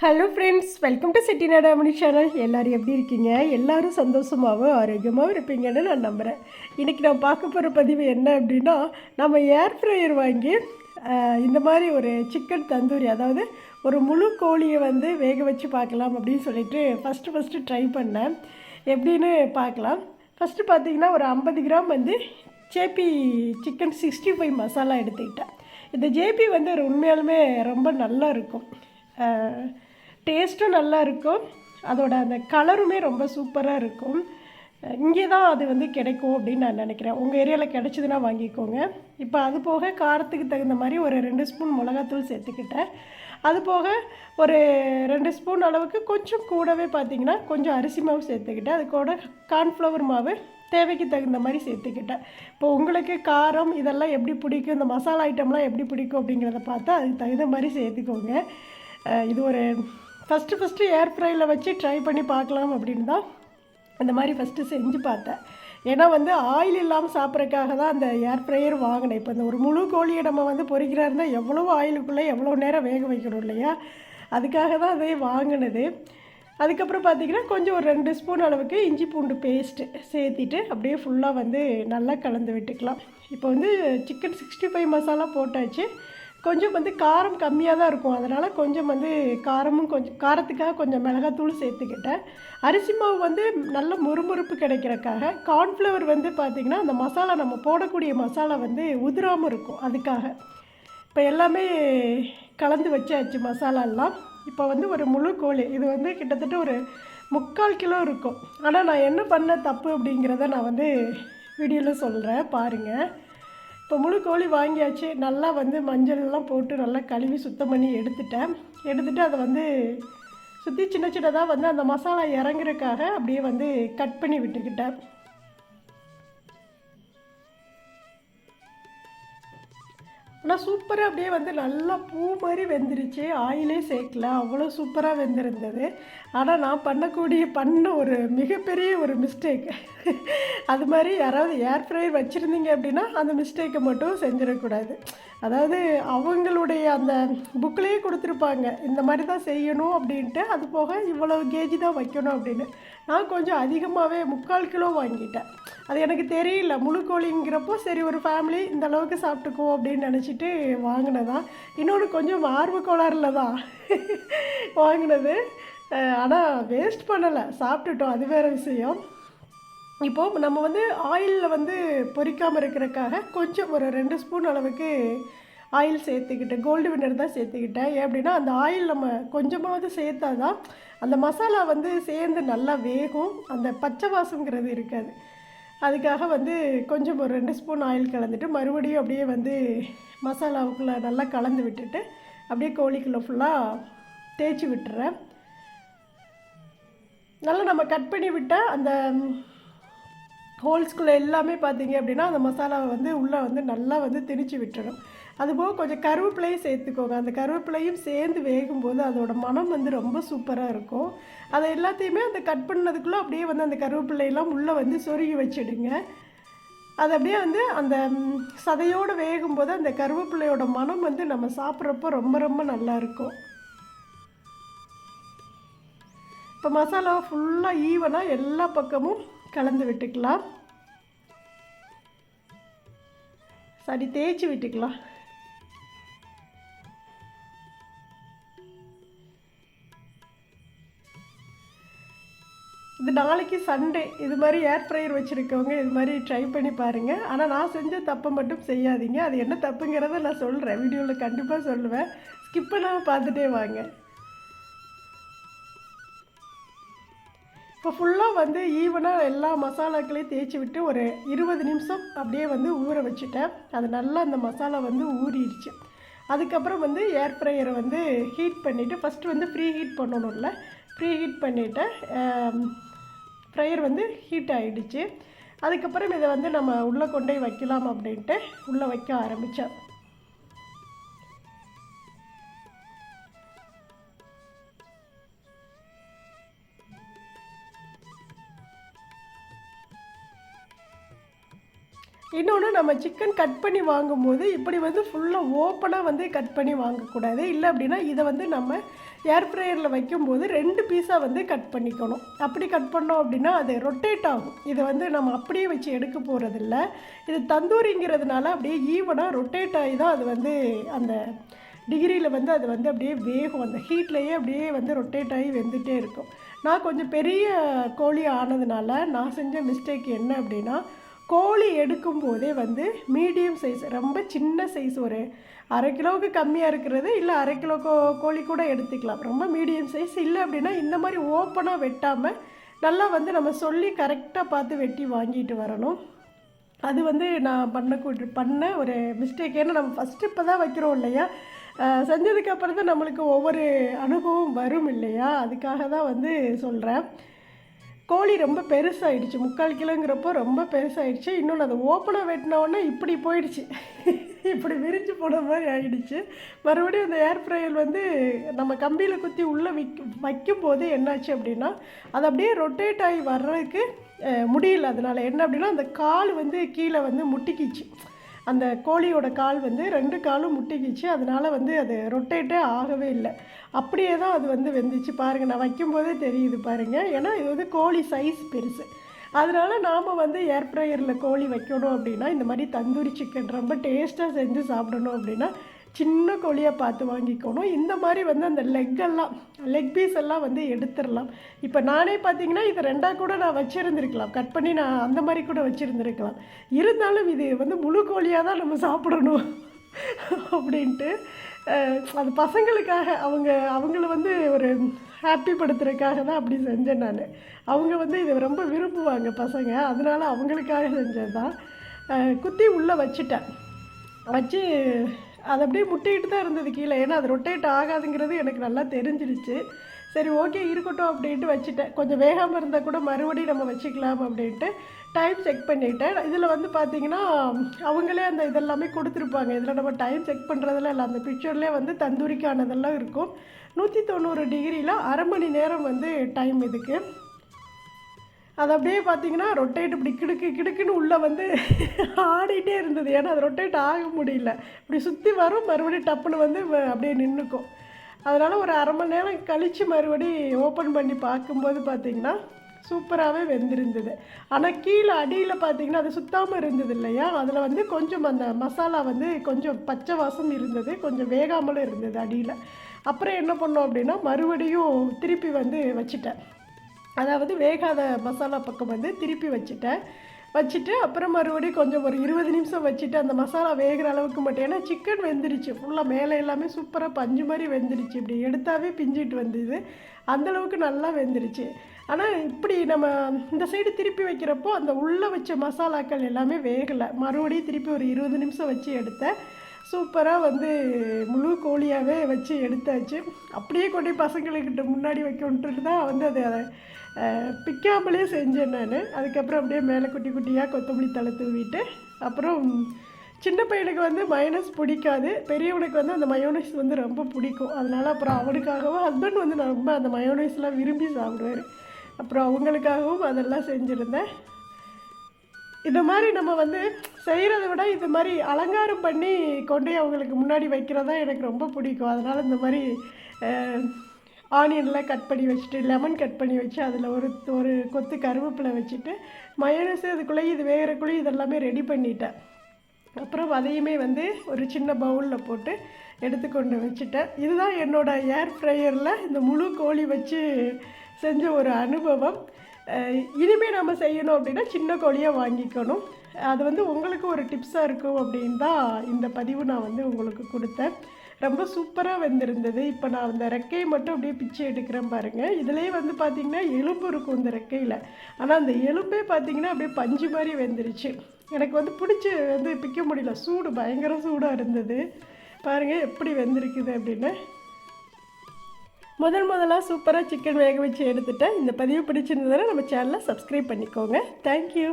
Hello friends welcome to city அமனி channel எல்லோரும் எப்படி இருக்கீங்க? எல்லோரும் சந்தோஷமாகவும் ஆரோக்கியமாகவும் இருப்பீங்கன்னு நான் நம்புகிறேன் இன்றைக்கி நான் பார்க்க போகிற பதிவு என்ன அப்படின்னா நம்ம ஏர் ஃப்ரையர் வாங்கி இந்த மாதிரி ஒரு சிக்கன் தந்தூரி அதாவது ஒரு முழு கோழியை வந்து வேக வச்சு பார்க்கலாம் அப்படின்னு சொல்லிட்டு ஃபஸ்ட்டு ஃபஸ்ட்டு ட்ரை பண்ணேன். எப்படின்னு பார்க்கலாம். ஃபஸ்ட்டு பார்த்தீங்கன்னா ஒரு ஐம்பது கிராம் வந்து JP chicken sixty five masala எடுத்துக்கிட்டேன். இந்த ஜேபி வந்து உண்மையாலுமே ரொம்ப நல்லா இருக்கும். டேஸ்ட்டும் நல்லா இருக்கும் அதோட அந்த கலருமே ரொம்ப சூப்பராக இருக்கும். இங்கே தான் அது வந்து கிடைக்கும் அப்படின்னு நான் நினைக்கிறேன். உங்கள் ஏரியாவில் கிடைச்சதுன்னா வாங்கிக்கோங்க. இப்போ அது போக காரத்துக்கு தகுந்த மாதிரி ஒரு ரெண்டு ஸ்பூன் மிளகாத்தூள் சேர்த்துக்கிட்டேன். அது போக ஒரு ரெண்டு ஸ்பூன் அளவுக்கு கொஞ்சம் கூடவே பார்த்திங்கன்னா கொஞ்சம் அரிசி மாவு சேர்த்துக்கிட்டேன். அது கூட கார்ன்ஃப்ளவர் மாவு தேவைக்கு தகுந்த மாதிரி சேர்த்துக்கிட்டேன். இப்போ உங்களுக்கு காரம் இதெல்லாம் எப்படி பிடிக்கும்? இந்த மசாலா ஐட்டம்லாம் எப்படி பிடிக்கும் அப்படிங்கிறத பார்த்து அதுக்கு தகுந்த மாதிரி சேர்த்துக்கோங்க. இது ஒரு ஃபஸ்ட்டு ஃபஸ்ட்டு ஏர் ஃப்ரையில் வச்சு ட்ரை பண்ணி பார்க்கலாம் அப்படின்னு தான் அந்த மாதிரி ஃபஸ்ட்டு செஞ்சு பார்த்தேன். ஏன்னா வந்து ஆயில் இல்லாமல் சாப்பிட்றதுக்காக தான் அந்த ஏர் ஃப்ரையர் வாங்கினேன். இப்போ இந்த ஒரு முழு கோழியை நம்ம வந்து பொறிக்கிறா இருந்தால் எவ்வளோ ஆயிலுக்குள்ளே எவ்வளோ நேரம் வேக வைக்கணும் இல்லையா? அதுக்காக தான் அதை வாங்கினது. அதுக்கப்புறம் பார்த்திங்கன்னா கொஞ்சம் ஒரு ரெண்டு ஸ்பூன் அளவுக்கு இஞ்சி பூண்டு பேஸ்ட்டு சேர்த்திட்டு அப்படியே ஃபுல்லாக வந்து நல்லா கலந்து விட்டுக்கலாம். இப்போ வந்து சிக்கன் சிக்ஸ்டி ஃபைவ் மசாலா போட்டாச்சு. கொஞ்சம் வந்து காரம் கம்மியாக தான் இருக்கும். அதனால் கொஞ்சம் வந்து காரமும் கொஞ்சம் காரத்துக்காக கொஞ்சம் மிளகாத்தூள் சேர்த்துக்கிட்டேன். அரிசி மாவு வந்து நல்ல முறுமுறுப்பு கிடைக்கிறக்காக கார்ன்ஃப்ளவர் வந்து பார்த்திங்கன்னா அந்த மசாலா நம்ம போடக்கூடிய மசாலா வந்து உதிராமல் இருக்கும் அதுக்காக. இப்போ எல்லாமே கலந்து வச்சாச்சு மசாலாலாம். இப்போ வந்து ஒரு முழு கோழி இது வந்து கிட்டத்தட்ட ஒரு முக்கால் கிலோ இருக்கும். ஆனால் நான் என்ன பண்ண தப்பு அப்படிங்கிறத நான் வந்து வீடியோவில் சொல்கிறேன் பாருங்கள் இப்போ முழு கோழி வாங்கியாச்சு. நல்லா வந்து மஞ்சள்லாம் போட்டு நல்லா கழுவி சுத்தம் பண்ணி எடுத்துட்டேன். எடுத்துட்டு அதை வந்து சுற்றி சின்ன சின்னதாக வந்து அந்த மசாலா இறங்குறதுக்காக அப்படியே வந்து கட் பண்ணி விட்டுக்கிட்டேன். ஆனால் சூப்பராக அப்படியே வந்து நல்லா பூ மாதிரி வெந்துருச்சு. ஆயிலே சேர்க்கல. அவ்வளோ சூப்பராக வெந்திருந்தது. ஆனால் நான் பண்ணக்கூடிய பண்ண ஒரு மிகப்பெரிய ஒரு மிஸ்டேக் அது மாதிரி யாராவது ஏர் ஃப்ரையர் வச்சுருந்தீங்க அப்படின்னா அந்த மிஸ்டேக்கை மட்டும் செஞ்சிடக்கூடாது. அதாவது அவங்களுடைய அந்த புக்லேயே கொடுத்துருப்பாங்க. இந்த மாதிரி தான் செய்யணும் அப்படின்ட்டு அது போக இவ்வளோ கேஜி தான் வைக்கணும் அப்படின்னு. நான் கொஞ்சம் அதிகமாகவே முக்கால் கிலோ வாங்கிட்டேன். அது எனக்கு தெரியல. முழு கோழிங்கிறப்போ சரி ஒரு ஃபேமிலி இந்த அளவுக்கு சாப்பிட்டுக்குவோம் அப்படின்னு நினச்சிட்டு வாங்கினதான். இன்னொன்று கொஞ்சம் ஆர்வ கோளாறுல தான் வாங்கினது. ஆனால் வேஸ்ட் பண்ணலை. சாப்பிட்டுட்டோம். அது வேறு விஷயம். இப்போது நம்ம வந்து ஆயிலில் வந்து பொரிக்காமல் இருக்கிறக்காக கொஞ்சம் ஒரு ரெண்டு ஸ்பூன் அளவுக்கு ஆயில் சேர்த்துக்கிட்டேன். கோல்டு வின்னர் தான் சேர்த்துக்கிட்டேன். ஏன் அப்படின்னா அந்த ஆயில் நம்ம கொஞ்சமாவது சேர்த்தா தான் அந்த மசாலா வந்து சேர்ந்து நல்லா வேகும். அந்த பச்சை வாசங்கிறது இருக்காது. அதுக்காக வந்து கொஞ்சம் ஒரு ரெண்டு ஸ்பூன் ஆயில் கலந்துட்டு மறுபடியும் அப்படியே வந்து மசாலாவுக்குள்ளே நல்லா கலந்து விட்டுட்டு அப்படியே கோழிக்குள்ளே ஃபுல்லாக தேய்ச்சி விட்டுறேன். நல்லா நம்ம கட் பண்ணி விட்டால் அந்த ஹோல்ஸ்குள்ளே எல்லாமே பார்த்தீங்க அப்படின்னா அந்த மசாலாவை வந்து உள்ளே வந்து நல்லா வந்து திணிச்சு விட்டுடும் அதுபோக கொஞ்சம் கருவேப்பிலையும் சேர்த்துக்கோங்க. அந்த கருவேப்பிலையும் சேர்ந்து வேகும்போது அதோட மனம் வந்து ரொம்ப சூப்பராக இருக்கும். அதை எல்லாத்தையுமே அந்த கட் பண்ணதுக்குள்ளே அப்படியே வந்து அந்த கருவேப்பிலையெல்லாம் உள்ளே வந்து சொருகி வச்சிடுங்க. அது அப்படியே வந்து அந்த சதையோடு வேகும்போது அந்த கருவேப்பிலையோட மனம் வந்து நம்ம சாப்பிட்றப்போ ரொம்ப ரொம்ப நல்லா இப்போ மசாலாவை ஃபுல்லாக ஈவனாக எல்லா பக்கமும் கலந்து விட்டுக்கலாம். சரி தேய்ச்சி விட்டுக்கலாம். இது நாளைக்கு சண்டே இது மாதிரி ஏர் ஃப்ரையர் வச்சுருக்கவங்க இது மாதிரி ட்ரை பண்ணி பாருங்கள் ஆனால் நான் செஞ்ச தப்பை மட்டும் செய்யாதீங்க. அது என்ன தப்புங்கிறத நான் சொல்கிறேன் வீடியோவில் கண்டிப்பாக சொல்லுவேன். ஸ்கிப் பண்ணாமல் பார்த்துட்டே வாங்க. இப்போ ஃபுல்லாக வந்து ஈவனாக எல்லா மசாலாக்களையும் தேய்ச்சி விட்டு ஒரு இருபது நிமிஷம் அப்படியே வந்து ஊற வச்சுட்டேன். அது நல்லா அந்த மசாலா வந்து ஊறிடுச்சு. அதுக்கப்புறம் வந்து ஏர் ஃப்ரையரை வந்து ஹீட் பண்ணிவிட்டு ஃபஸ்ட்டு வந்து ப்ரீ ஹீட் பண்ணணும்ல. ப்ரீ ஹீட் பண்ணிவிட்டேன் ஃப்ரையர் வந்து ஹீட் ஆகிடுச்சு அதுக்கப்புறம் இதை வந்து நம்ம உள்ளே கொண்டு போய் வைக்கலாம் அப்படின்ட்டு உள்ளே வைக்க ஆரம்பித்தேன் இன்னொன்று நம்ம சிக்கன் கட் பண்ணி வாங்கும்போது இப்படி வந்து ஃபுல்லாக ஓப்பனாக வந்து கட் பண்ணி வாங்கக்கூடாது. இல்லை அப்படின்னா இதை வந்து நம்ம ஏர் ஃப்ரையரில் வைக்கும்போது ரெண்டு பீஸாக வந்து கட் பண்ணிக்கணும். அப்படி கட் பண்ணோம் அப்படின்னா அது ரொட்டேட் ஆகும். இதை வந்து நம்ம அப்படியே வச்சு எடுக்க போகிறதில்ல இது தந்தூரிங்கிறதுனால அப்படியே ஈவனாக ரொட்டேட் ஆகி தான் அது வந்து அந்த டிகிரியில் வந்து அது வந்து அப்படியே வேகும். அந்த ஹீட்லேயே அப்படியே வந்து ரொட்டேட் ஆகி வெந்துகிட்டே இருக்கும். நான் கொஞ்சம் பெரிய கோழி ஆனதுனால நான் செஞ்ச மிஸ்டேக் என்ன அப்படின்னா கோழி எடுக்கும் போதே வந்து மீடியம் சைஸ் ரொம்ப சின்ன சைஸ் ஒரு அரை கிலோவுக்கு கம்மியாக இருக்கிறது இல்லை அரை கிலோ கோ கோழி கூட எடுத்துக்கலாம். ரொம்ப மீடியம் சைஸ் இல்லை அப்படின்னா இந்த மாதிரி ஓப்பனாக வெட்டாமல் நல்லா வந்து நம்ம சொல்லி கரெக்டாக பார்த்து வெட்டி வாங்கிட்டு வரணும். அது வந்து நான் பண்ண பண்ண ஒரு மிஸ்டேக் ஏன்னா நம்ம ஃபஸ்ட்டு இப்போ தான் வைக்கிறோம் இல்லையா? செஞ்சதுக்கு அப்புறம் தான் நம்மளுக்கு ஒவ்வொரு அனுபவம் வரும் இல்லையா? அதுக்காக தான் வந்து சொல்கிறேன் கோழி ரொம்ப பெருசாகிடுச்சு முக்கால் கிலோங்கிறப்போ ரொம்ப பெருசாகிடுச்சு இன்னொன்று அதை ஓப்பனாக வெட்டினோடனே இப்படி போயிடுச்சு. இப்படி விரிஞ்சு போன மாதிரி ஆகிடுச்சு மறுபடியும் அந்த ஏர் ஃப்ரையர் வந்து நம்ம கம்பியில் குத்தி உள்ளே விக் வைக்கும் போது என்னாச்சு அப்படின்னா அது அப்படியே ரொட்டேட் ஆகி வர்றதுக்கு முடியல. அதனால் என்ன அப்படின்னா அந்த கால் வந்து கீழே வந்து முட்டிக்கிச்சு. அந்த கோழியோட கால் வந்து ரெண்டு காலும் முட்டிக்கிச்சு. அதனால் வந்து அது ரொட்டேட்டே ஆகவே இல்லை. அப்படியே தான் அது வந்து வெந்துச்சு. பாருங்கள் நான் வைக்கும்போதே தெரியுது பாருங்கள் ஏன்னா இது வந்து கோழி சைஸ் பெருசு. அதனால் நாம் வந்து ஏர் ஃப்ரையரில் கோழி வைக்கணும் அப்படின்னா இந்த மாதிரி தந்தூரி சிக்கன் ரொம்ப டேஸ்ட்டாக செஞ்சு சாப்பிடணும் அப்படின்னா சின்ன கோழியாக பார்த்து வாங்கிக்கணும். இந்த மாதிரி வந்து அந்த லெக்கெல்லாம் லெக் பீஸ் எல்லாம் வந்து எடுத்துடலாம். இப்போ நானே பார்த்தீங்கன்னா இது ரெண்டாக கூட நான் வச்சுருந்துருக்கலாம். கட் பண்ணி நான் அந்த மாதிரி கூட வச்சுருந்துருக்கலாம். இருந்தாலும் இது வந்து முழு கோழியாக தான் நம்ம சாப்பிடணும் அப்படின்ட்டு அது பசங்களுக்காக அவங்க அவங்கள வந்து ஒரு ஹாப்பி படுத்துறதுக்காக தான் அப்படி செஞ்சேன் நான். அவங்க வந்து இதை ரொம்ப விரும்புவாங்க பசங்க. அதனால் அவங்களுக்காக செஞ்சது தான் குத்தி உள்ளே வச்சுட்டேன். வச்சு அது அப்படியே முட்டிக்கிட்டு தான் இருந்தது கீழே. ஏன்னா அது ரொட்டேட் ஆகாதுங்கிறது எனக்கு நல்லா தெரிஞ்சிருச்சு. சரி ஓகே இருக்கட்டும் அப்படின்ட்டு வச்சுட்டேன். கொஞ்சம் வேகாமல் இருந்தால் கூட மறுபடியும் நம்ம வச்சுக்கலாம் அப்படின்ட்டு டைம் செக் பண்ணிவிட்டேன் இதில் வந்து பார்த்திங்கன்னா அவங்களே அந்த இதெல்லாமே கொடுத்துருப்பாங்க. இதில் நம்ம டைம் செக் பண்ணுறதுல இல்லை அந்த பிக்சர்லேயே வந்து தந்தூரிக்கானதெல்லாம் இருக்கும். நூற்றி தொண்ணூறு டிகிரியில் அரை மணி நேரம் வந்து டைம் இதுக்கு. அது அப்படியே பார்த்தீங்கன்னா ரொட்டேட் இப்படி கிடுக்கு கிடுக்குன்னு உள்ளே வந்து ஆடிட்டே இருந்தது. ஏன்னா அது ரொட்டேட் ஆக முடியல. இப்படி சுற்றி வரும் மறுபடியும் டப்புன்னு வந்து அப்படியே நின்றுக்கும் அதனால் ஒரு அரை மணி நேரம் கழித்து மறுபடி ஓப்பன் பண்ணி பார்க்கும்போது பார்த்திங்கன்னா சூப்பராகவே வெந்திருந்தது. ஆனால் கீழே அடியில் பார்த்தீங்கன்னா அது சுத்தாமல் இருந்தது இல்லையா? அதில் வந்து கொஞ்சம் அந்த மசாலா வந்து கொஞ்சம் பச்சை வாசம் இருந்தது. கொஞ்சம் வேகாமலும் இருந்தது அடியில். அப்புறம் என்ன பண்ணோம் அப்படின்னா மறுபடியும் திருப்பி வந்து வச்சுட்டேன். அதாவது வேகாத மசாலா பக்கம் வந்து திருப்பி வச்சுட்டேன். வச்சுட்டு அப்புறம் மறுபடியும் கொஞ்சம் ஒரு இருபது நிமிஷம் வச்சுட்டு அந்த மசாலா வேகிற அளவுக்கு மட்டும். ஏன்னா சிக்கன் வெந்துருச்சு. ஃபுல்லாக மேலே எல்லாமே சூப்பராக பஞ்சு மாதிரி வெந்துருச்சு. இப்படி எடுத்தாவே பிஞ்சிட்டு வந்தது. அந்தளவுக்கு நல்லா வெந்துருச்சு. ஆனால் இப்படி நம்ம இந்த சைடு திருப்பி வைக்கிறப்போ அந்த உள்ளே வச்ச மசாலாக்கள் எல்லாமே வேகலை. மறுபடியும் திருப்பி ஒரு இருபது நிமிஷம் வச்சு எடுத்தேன். சூப்பராக வந்து முழு கோழியாகவே வச்சு எடுத்தாச்சு. அப்படியே கொண்டு பசங்களுக்கிட்ட முன்னாடி வைக்கணுன்ட்டு தான் வந்து அதை அதை பிக்காமலே செஞ்சேன் நான். அதுக்கப்புறம் அப்படியே மேலே குட்டி குட்டியாக கொத்தமல்லி தலை தூவிட்டு அப்புறம் சின்ன பையனுக்கு வந்து மயோனஸ் பிடிக்காது. பெரியவனுக்கு வந்து அந்த மயோனைஸ் வந்து ரொம்ப பிடிக்கும். அதனால் அப்புறம் அவனுக்காகவும் ஹஸ்பண்ட் வந்து ரொம்ப அந்த மயோனைஸ்லாம் விரும்பி சாப்பிடுவார். அப்புறம் அவங்களுக்காகவும் அதெல்லாம் செஞ்சுருந்தேன். இந்த மாதிரி நம்ம வந்து செய்கிறத விட இது மாதிரி அலங்காரம் பண்ணி கொண்டு அவங்களுக்கு முன்னாடி வைக்கிறதா எனக்கு ரொம்ப பிடிக்கும். அதனால் இந்த மாதிரி ஆனியன்லாம் கட் பண்ணி வச்சுட்டு லெமன் கட் பண்ணி வச்சு அதில் ஒரு ஒரு கொத்து கருவேப்பிலை வச்சுட்டு மயோனஸ் அதுக்குள்ளே இது வேகிறக்குள்ளேயே இதெல்லாமே ரெடி பண்ணிட்டேன். அப்புறம் அதையுமே வந்து ஒரு சின்ன பவுலில் போட்டு எடுத்துக்கொண்டு வச்சுட்டேன். இதுதான் என்னோடய ஏர் ஃப்ரையரில் இந்த முழு கோழி வச்சு செஞ்ச ஒரு அனுபவம். இனிமேல் நம்ம செய்யணும் அப்படின்னா சின்ன கோழியாக வாங்கிக்கணும். அது வந்து உங்களுக்கு ஒரு டிப்ஸாக இருக்கும் அப்படின்னு தான் இந்த பதிவு நான் வந்து உங்களுக்கு கொடுத்தேன். ரொம்ப சூப்பராக வந்திருந்தது. இப்போ நான் அந்த ரெக்கையை மட்டும் அப்படியே பிச்சை எடுக்கிறேன் பாருங்கள் இதுலேயே வந்து பார்த்திங்கன்னா எலும்பு இருக்கும் இந்த ரெக்கையில். ஆனால் அந்த எலும்பே பார்த்திங்கன்னா அப்படியே பஞ்சு மாதிரி வெந்துருச்சு. எனக்கு வந்து பிடிச்சி வந்து பிக்க முடியல. சூடு பயங்கர சூடாக இருந்தது. பாருங்கள் எப்படி வெந்திருக்குது அப்படின்னு. முதல் முதலாக சூப்பராக சிக்கன் வேக வச்சு எடுத்துட்டேன். இந்த பதிவு பிடிச்சிருந்ததுன்னா நம்ம சேனலை சப்ஸ்கிரைப் பண்ணிக்கோங்க. தேங்க்யூ